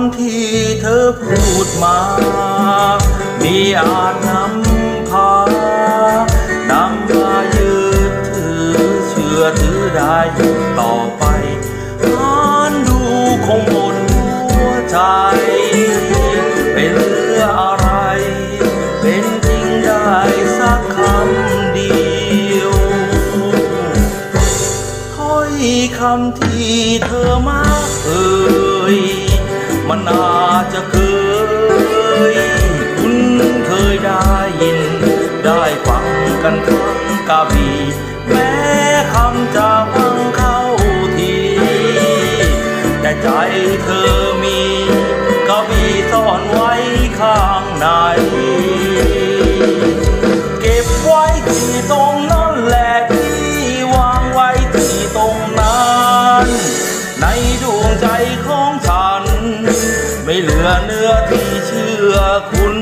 ำที่เธอพูดมา มีอาจนำพานำมายืดถือเชื่อถือได้ต่อไป แม้คำจะฟังเข้าที แต่ใจเธอมีกะบีซ่อนไว้ข้างใน เก็บไว้ที่ตรงนั้นแหละที่วางไว้ที่ตรงนั้น ในดวงใจของฉัน ไม่เหลือเนื้อที่เชื่อคุณ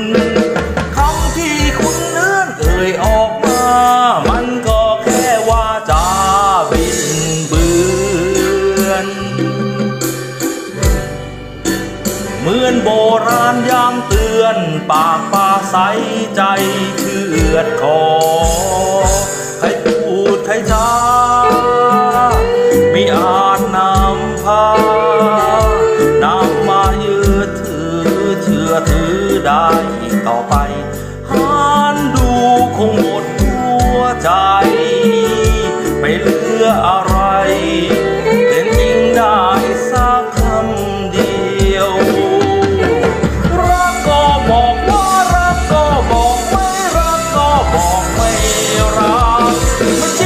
เหมือนโบราณย้ำเตือนปากปลาใสใจเชือดคอใครพูดใครจาไม่อาจนำพานำมายืดถือเชื่อถือได้อีกต่อไปหานดูคงหมดหัวใจ ไม่เหลืออะไร But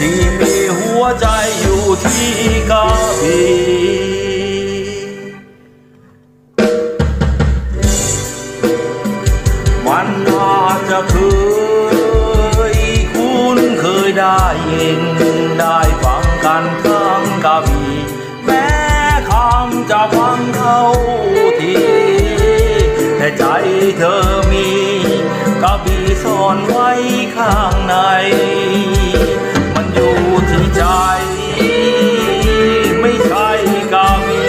ที่มีหัวใจอยู่ที่กาบีมันอาจจะเคยคุณเคยได้ยินได้ฟังกันทั้งกะบีแม้คำจะฟังเข้าทีแต่ใจเธอมีกะบีซ่อนไว้ข้างใน ที่ใจ ไม่ใช่กาบี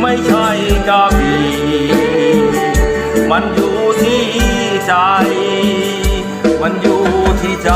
ไม่ใช่กาบีมันอยู่ที่ใจ มันอยู่ที่ใจ